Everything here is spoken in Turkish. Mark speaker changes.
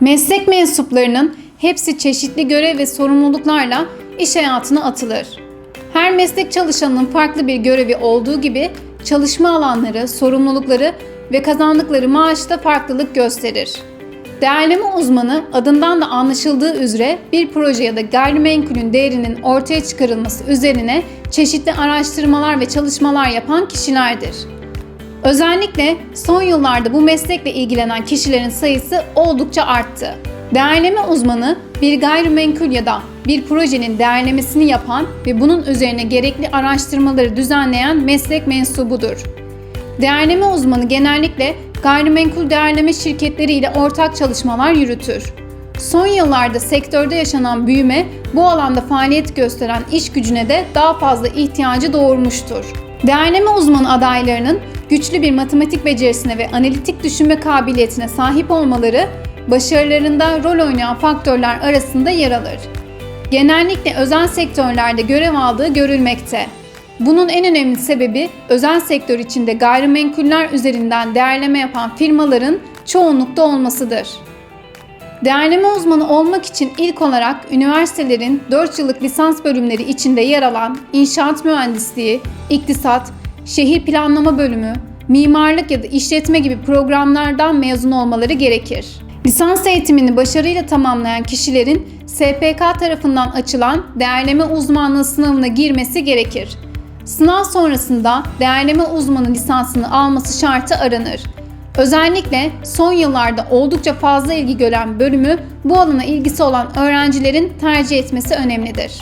Speaker 1: Meslek mensuplarının hepsi çeşitli görev ve sorumluluklarla iş hayatına atılır. Her meslek çalışanının farklı bir görevi olduğu gibi çalışma alanları, sorumlulukları ve kazandıkları maaşta farklılık gösterir. Değerleme uzmanı adından da anlaşıldığı üzere bir proje ya da gayrimenkulün değerinin ortaya çıkarılması üzerine çeşitli araştırmalar ve çalışmalar yapan kişilerdir. Özellikle son yıllarda bu meslekle ilgilenen kişilerin sayısı oldukça arttı. Değerleme uzmanı bir gayrimenkul ya da bir projenin değerlemesini yapan ve bunun üzerine gerekli araştırmaları düzenleyen meslek mensubudur. Değerleme uzmanı genellikle gayrimenkul değerleme şirketleri ile ortak çalışmalar yürütür. Son yıllarda sektörde yaşanan büyüme bu alanda faaliyet gösteren iş gücüne de daha fazla ihtiyacı doğurmuştur. Değerleme uzmanı adaylarının güçlü bir matematik becerisine ve analitik düşünme kabiliyetine sahip olmaları başarılarında rol oynayan faktörler arasında yer alır. Genellikle özel sektörlerde görev aldığı görülmekte. Bunun en önemli sebebi özel sektör içinde gayrimenkuller üzerinden değerleme yapan firmaların çoğunlukta olmasıdır. Değerleme uzmanı olmak için ilk olarak üniversitelerin 4 yıllık lisans bölümleri içinde yer alan inşaat mühendisliği, iktisat, şehir planlama bölümü, mimarlık ya da işletme gibi programlardan mezun olmaları gerekir. Lisans eğitimini başarıyla tamamlayan kişilerin SPK tarafından açılan değerleme uzmanlığı sınavına girmesi gerekir. Sınav sonrasında değerleme uzmanı lisansını alması şartı aranır. Özellikle son yıllarda oldukça fazla ilgi gören bölümü bu alana ilgisi olan öğrencilerin tercih etmesi önemlidir.